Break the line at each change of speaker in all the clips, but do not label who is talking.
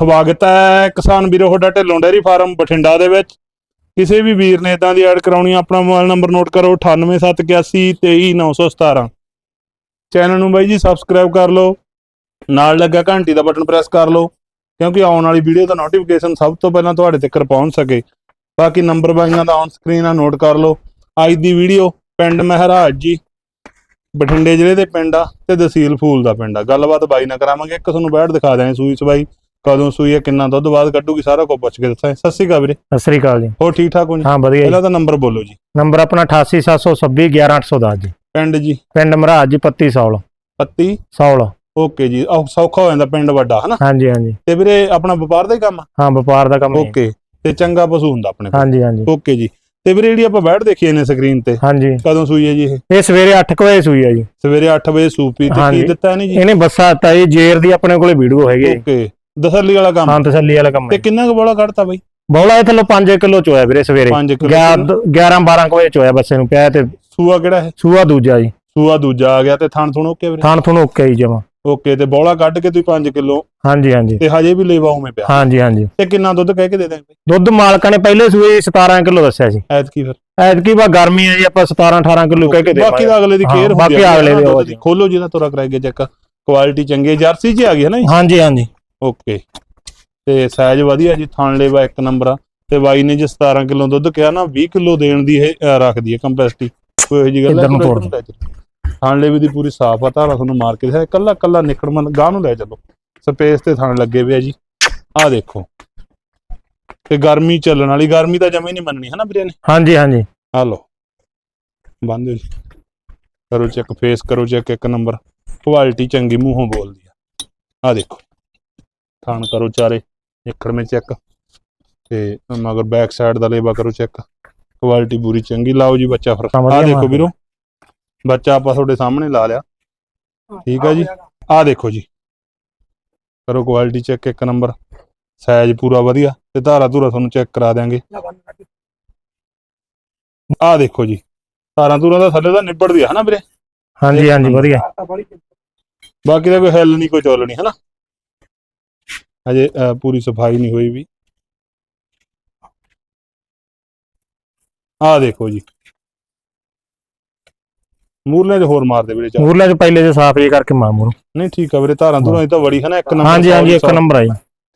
ਸਵਾਗਤ ਹੈ ਕਿਸਾਨ ਵੀਰੋ, ਤੁਹਾਡਾ ਢਿੱਲੋਂ ਡੇਅਰੀ ਫਾਰਮ ਬਠਿੰਡਾ ਦੇ ਵਿੱਚ। ਕਿਸੇ ਵੀ ਵੀਰ ਨੇ ਇਦਾਂ ਦੀ ਐਡ ਕਰਾਉਣੀ ਆਪਣਾ ਮੋਬਾਈਲ ਨੰਬਰ ਨੋਟ ਕਰੋ 9871823917 ਚੈਨਲ ਨੂੰ ਬਾਈ ਜੀ ਸਬਸਕ੍ਰਾਈਬ ਕਰ ਲਓ, ਨਾਲ ਲੱਗਾ ਘੰਟੀ ਦਾ ਬਟਨ ਪ੍ਰੈਸ ਕਰ ਲਓ, ਕਿਉਂਕਿ ਆਉਣ ਵਾਲੀ ਵੀਡੀਓ ਦਾ ਨੋਟੀਫਿਕੇਸ਼ਨ ਸਭ ਤੋਂ ਪਹਿਲਾਂ ਤੁਹਾਡੇ ਤੱਕ ਪਹੁੰਚ ਸਕੇ। ਬਾਕੀ ਨੰਬਰ ਬਾਈਆਂ ਦਾ ਔਨ ਸਕਰੀਨ ਆ ਨੋਟ ਕਰ ਲਓ। ਅੱਜ ਦੀ ਵੀਡੀਓ ਪਿੰਡ ਮਹਿਰਾਜ ਜੀ, ਬਠਿੰਡੇ ਜ਼ਿਲ੍ਹੇ ਦੇ ਪਿੰਡ ਆ ਤੇ ਤਹਿਸੀਲ ਫੂਲ ਦਾ ਪਿੰਡ ਆ। ਗੱਲਬਾਤ ਬਾਈ ਨਾਲ ਕਰਾਵਾਂਗੇ, ਇੱਕ ਤੁਹਾਨੂੰ ਬੈਠ ਦਿਖਾ ਦਿਆਂ ਸੂਈ ਸਬਾਈ ਕਦੋਂ ਸੂਈ ਹੈ ਕਿੰਨਾ ਦੁੱਧ ਬਾਅਦ ਕੱਢੂਗੀ ਸਾਰਾ ਕੁਝ ਪੁੱਛ ਕੇ ਦੱਸਾਂ। ਸਤਿ ਸ਼੍ਰੀ ਅਕਾਲ ਵੀਰੇ।
ਸਤਿ ਸ੍ਰੀ ਅਕਾਲ ਜੀ।
ਹੋਰ ਠੀਕ ਠਾਕ ਹੋ ਜੀ?
ਹਾਂ ਵਧੀਆ ਜੀ।
ਪਹਿਲਾਂ ਤਾਂ ਨੰਬਰ ਬੋਲੋ ਜੀ।
ਨੰਬਰ ਆਪਣਾ 8876 11810 ਜੀ।
ਪਿੰਡ ਜੀ?
ਪਿੰਡ ਮਹਾਰਾਜ ਜੀ ਪੱਤੀ ਸੌਲ।
ਪੱਤੀ?
ਸੌਲ।
ਓਕੇ ਜੀ। ਸੌਖਾ ਹੋ ਜਾਂਦਾ ਪਿੰਡ ਵੱਡਾ ਹਨਾ?
ਹਾਂਜੀ ਹਾਂਜੀ।
ਤੇ ਵੀਰੇ ਆਪਣਾ ਵਪਾਰ ਦਾ ਹੀ ਕੰਮ?
ਹਾਂ ਵਪਾਰ ਦਾ ਕੰਮ
ਓਕੇ। ਤੇ ਚੰਗਾ ਪਸ਼ੂ ਹੁੰਦਾ ਆਪਣੇ ਕੋਲ।
ਹਾਂਜੀ ਹਾਂਜੀ।
ਓਕੇ ਜੀ। ਤੇ ਵੀਰੇ ਜਿਹੜੀ ਆਪਾਂ ਬੈਠ ਦੇਖੀ ਨੇ ਸਕਰੀਨ ਤੇ
ਹਾਂਜੀ।
ਕਦੋਂ ਸੂਈ ਹੈ ਜੀ ਇਹ?
ਇਹ ਸਵੇਰੇ 8 ਵਜੇ ਸੂਈ ਹੈ ਜੀ।
ਸਵੇਰੇ 8 ਵਜੇ ਸੂਪੀ ਤੇ ਕੀ। ਦਿੱਤਾ ਇਹਨੇ ਜੀ?
ਇਹਨੇ ਬੱਸਾ ਦਿੱਤਾ ਜੀ ਜੇਰ ਦੀ ਆਪਣੇ ਕੋਲੇ ਵੀਡੀਓ ਹੈਗੀ।
ਓਕੇ। ਦਸਰਲੀ ਵਾਲਾ ਕੰਮ।
ਹਾਂ ਤਸੱਲੀ ਵਾਲਾ ਕੰਮ
ਤੇ
ਹੈ
ਕਿੰਨਾ ਕੁ ਬੋਲਾ ਕੱਢਤਾ ਬਾਈ?
ਬੌਲਾ ਇਹ ਥੱਲੋਂ 5 ਕਿਲੋ ਚੋਇਆ ਵੀਰੇ ਸਵੇਰੇ।
5 ਕਿਲੋ
11 12 ਵਜੇ ਚੋਇਆ ਬੱਸੇ ਨੂੰ ਪਿਆ ਤੇ
ਸੂਆ ਕਿਹੜਾ ਹੈ?
ਸੂਆ ਦੂਜਾ ਜੀ।
ਸੂਆ ਦੂਜਾ ਆ ਗਿਆ ਤੇ ਥਣ ਥੁਣ ਓਕੇ ਵੀਰੇ?
ਥਾਣ ਥੁਣ ਓਕੇ ਜੀ ਜਮਾ।
ਓਕੇ ਤੇ ਬੋਲਾ ਕੱਢ ਕੇ ਤੁਸੀਂ 5 ਕਿਲੋ।
ਹਾਂਜੀ ਹਾਂਜੀ।
ਤੇ ਹਜੇ ਵੀ ਲੇਵਾ ਉਵੇਂ ਪਿਆ।
ਹਾਂਜੀ ਹਾਂਜੀ।
ਤੇ ਕਿੰਨਾ ਦੁੱਧ ਕਹਿ ਕੇ ਦੇ ਦਾਂਗੇ
ਦੁੱਧ ਮਾਲਕਾਂ ਨੇ ਪਹਿਲੇ ਸੂਏ 17 ਕਿਲੋ ਦੱਸਿਆ ਸੀ।
ਐਤਕੀ ਫਿਰ।
ਐਤਕੀ ਵਾ ਗਰਮੀ ਹੈ ਜੀ ਆਪਾਂ 17 18 ਕਿਲੋ ਕਹਿ ਕੇ
ਬਾਕੀ
ਦੇਵਾਂਗੇ।
ਦਾ ਅਗਲੇ ਦੀ
ਹਾਂ,
ਕੇਅਰ
ਬਾਕੀ ਅਗਲੇ ਦੀ।
ਖੋਲੋ ਜਿਹਦਾ ਤੋਰਾ ਕਰਾਏਗੇ ਚੈੱਕ। ਕੁਆਲਿਟੀ ਚੰਗੀ ਹੈ ਜਰਸੀ ਜੀ ਆ ਗਈ ਹੈ ਨਾ ਜੀ?
ਹਾਂਜੀ ਹਾਂਜੀ।
ਓਕੇ। ਤੇ ਸਾਈਜ਼ ਵਧੀਆ ਜੀ ਥਣ ਲੇਵਾ ਇੱਕ ਨੰਬਰ ਆ। ਤੇ ਬਾਈ ਨੇ ਜੇ 17 ਕਿਲੋ ਦੁੱਧ ਕਿਹਾ ਨਾ 20 ਕਿਲੋ ਦੇਣ ਦੀ ਇਹ ਅਹ, ਰੱਖਦੀ ਹੈ ਕੰਪੈਸਿਟੀ ਕੋਈ ਇਹੋ ਜਿਹੀ ਗੱਲ
ਇੱਧਰ ਨੂੰ
ਹੈ
ਤੋੜ
ਥਣ ਲੇਵੇ ਦੀ ਪੂਰੀ ਸਾਫ਼ ਆ ਧਾਰਾ ਤੁਹਾਨੂੰ ਮਾਰ ਕੇ ਦਿਖਾਇਆ। ਕੱਲਾ ਕੱਲਾ ਨਿਕੜਮਨ ਗਾਹ ਨੂੰ ਲੈ ਚੱਲੋ। ਸਪੇਸ ਤੇ ਥਣ ਲੱਗੇ ਪਿਆ ਜੀ। ਆਹ ਦੇਖੋ। ਤੇ ਗਰਮੀ ਚੱਲਣ ਵਾਲੀ ਗਰਮੀ ਤਾਂ ਜਮੇ ਨਹੀਂ ਮੰਨਣੀ ਹੈ ਨਾ ਵੀਰੇ ਨੇ?
ਹਾਂਜੀ ਹਾਂਜੀ।
ਆ ਲਓ। ਬੰਦ ਹੋ ਜੀ। ਕਰੋ ਚੈੱਕ ਫੇਸ ਕਰੋ ਚੈੱਕ ਇੱਕ ਨੰਬਰ। ਕੁਆਲਿਟੀ ਚੰਗੀ ਮੂੰਹੋਂ ਬੋਲਦੀ ਆ। ਆ ਦੇਖੋ। ਥਾਣ ਕਰੋ ਚਾਰੇ ਨਿਕੜ ਮੇ ਚੈੱਕ ਤੇ ਮਗਰ ਬੈਕ ਸਾਈਡ ਦਾ ਲੇਵਾ ਕਰੋ ਚੈੱਕ ਕੁਆਲਿਟੀ ਪੂਰੀ ਚੰਗੀ ਲਾਓ ਜੀ ਬੱਚਾ ਫਿਰ ਆ ਦੇਖੋ ਵੀਰੋ ਬੱਚਾ ਆਪਾਂ ਤੁਹਾਡੇ ਸਾਹਮਣੇ ਲਾ ਲਿਆ। ਠੀਕ ਆ ਜੀ। ਆ ਦੇਖੋ ਜੀ। ਕਰੋ ਕੁਆਲਿਟੀ ਚੈੱਕ ਇੱਕ ਨੰਬਰ ਸਾਈਜ਼ ਪੂਰਾ ਵਧੀਆ ਤੇ ਧਾਰਾ ਧੂਰਾ ਤੁਹਾਨੂੰ ਚੈੱਕ ਕਰਾ ਦਿਆਂਗੇ। ਆ ਦੇਖੋ ਜੀ। ਧਾਰਾਂ ਧੂਰਾਂ ਦਾ ਥੱਲੇ ਦਾ ਨਿਬੜਦੀ ਆ ਹਨਾ ਵੀਰੇ?
ਹਾਂਜੀ ਹਾਂਜੀ ਵਧੀਆ।
ਬਾਕੀ ਦਾ ਕੋਈ ਹਿੱਲ ਨਹੀਂ ਕੋਈ ਚੁੱਲ ਨਹੀਂ ਹਨਾ? ਅਹ, ਪੂਰੀ ਸਫ਼ਾਈ ਨਹੀਂ ਹੋਈ ਵੀ। ਆ ਦੇਖੋ ਜੀ। ਮੂਰਲੇ ਚ ਹੋਰ ਮਾਰ ਦੇ ਵੀਰੇ ਚਾਰ।
ਮੂਰਲੇ ਚ ਪਹਿਲੇ ਚ ਸਾਫ਼ ਜੀ ਕਰਕੇ ਮਾਮੂਰ
ਨਹੀਂ ਠੀਕ ਆ ਵੀਰੇ ਧਾਰਾਂ ਧੂਰਾਂ ਦੀ ਤਾਂ ਬੜੀ ਹਨਾ ਇੱਕ ਨੰਬਰ
ਹਾਂਜੀ ਹਾਂਜੀ ਇੱਕ ਨੰਬਰ ਆਈ।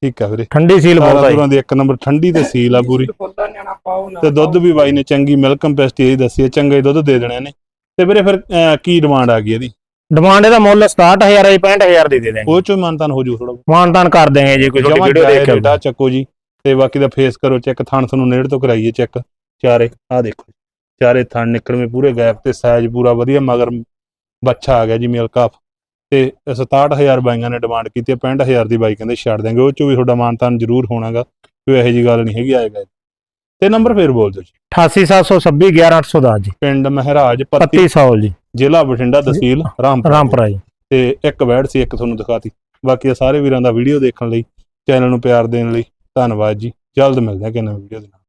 ਠੀਕ ਆ ਵੀਰੇ।
ਠੰਡੀ ਸੀਲ ਬਹੁਤ ਆਈ।
ਧੂਰਾਂ ਦੀ ਇੱਕ ਨੰਬਰ ਠੰਡੀ ਤੇ ਸੀਲ ਆ ਪੂਰੀ। ਤੇ ਦੁੱਧ ਵੀ ਬਾਈ ਨੇ ਚੰਗੀ ਮਿਲਕ ਕੰਪੈਸਟੀ ਇਹਦੀ ਦੱਸੀ ਹੈ ਚੰਗਾ ਹੀ ਦੁੱਧ ਦੇ ਦੇਣੇ ਨੇ। ਤੇ ਵੀਰੇ ਫਿਰ ਕੀ ਡਿਮਾਂਡ ਆ ਗਈ ਇਹਦੀ?
ਡਿਮਾਂਡ ਇਹਦਾ ਮੁੱਲ 67000 ਹੈ 65000 ਦੀ ਦੇ ਦੇਣਗੇ।
ਉਹ ਚੋਂ ਮਾਨਤਾਨ ਹੋ ਜੂ ਥੋੜਾ
ਮਾਨਤਾਨ ਕਰ ਦੇਂਗੇ ਜੇ ਕੋਈ ਤੁਹਾਡੀ ਵੀਡੀਓ ਦੇਖ ਕੇ
ਡੇਟਾ ਚੱਕੋ ਜੀ ਤੇ ਬਾਕੀ ਦਾ ਫੇਸ ਕਰੋ ਚੈੱਕ ਥਣ ਤੁਹਾਨੂੰ ਨੇੜ ਤੋਂ ਕਰਾਈਏ ਚੈੱਕ ਚਾਰੇ ਆ ਦੇਖੋ ਚਾਰੇ ਥਣ ਨਿਕਲਵੇਂ ਪੂਰੇ ਗੈਪ ਤੇ ਸਾਈਜ਼ ਪੂਰਾ ਵਧੀਆ ਮਗਰ ਬੱਚਾ ਆ ਗਿਆ ਜੀ ਮੇਲ ਕਾਫ ਤੇ 67000 ਬਾਈਆਂ ਨੇ ਡਿਮਾਂਡ ਕੀਤੀ ਹੈ 65000 ਦੀ ਬਾਈ ਕਹਿੰਦੇ ਛੱਡ ਦਾਂਗੇ ਉਹ ਚੋਂ ਵੀ ਤੁਹਾਡਾ ਮਾਨਤਾਨ ਜ਼ਰੂਰ ਹੋਣਾਗਾ ਕੋਈ ਇਹੋ ਜੀ ਗੱਲ ਨਹੀਂ ਹੈਗੀ ਆਏਗਾ ਤੇ ਨੰਬਰ ਫੇਰ ਬੋਲ ਦਿਓ ਜੀ।
88726 11810 ਜੀ।
ਪਿੰਡ ਮਹਿਰਾਜ
ਪੱਤੀ ਸੌਲ ਜੀ।
ਜ਼ਿਲ੍ਹਾ ਬਠਿੰਡਾ ਤਹਿਸੀਲ ਰਾਮਪੁਰ
ਰਾਮਪੁਰਾ ਜੀ।
ਤੇ ਇੱਕ ਵੈੜ ਸੀ ਇੱਕ ਤੁਹਾਨੂੰ ਦਿਖਾਤੀ। ਬਾਕੀ ਆ ਸਾਰੇ ਵੀਰਾਂ ਦਾ ਵੀਡੀਓ ਦੇਖਣ ਲਈ ਚੈਨਲ ਨੂੰ ਪਿਆਰ ਦੇਣ ਲਈ ਧੰਨਵਾਦ ਜੀ। ਜਲਦ ਮਿਲਦੇ ਹਾਂ ਕਿ ਨਵੀਂ ਵੀਡੀਓ ਦੇ ਨਾਲ।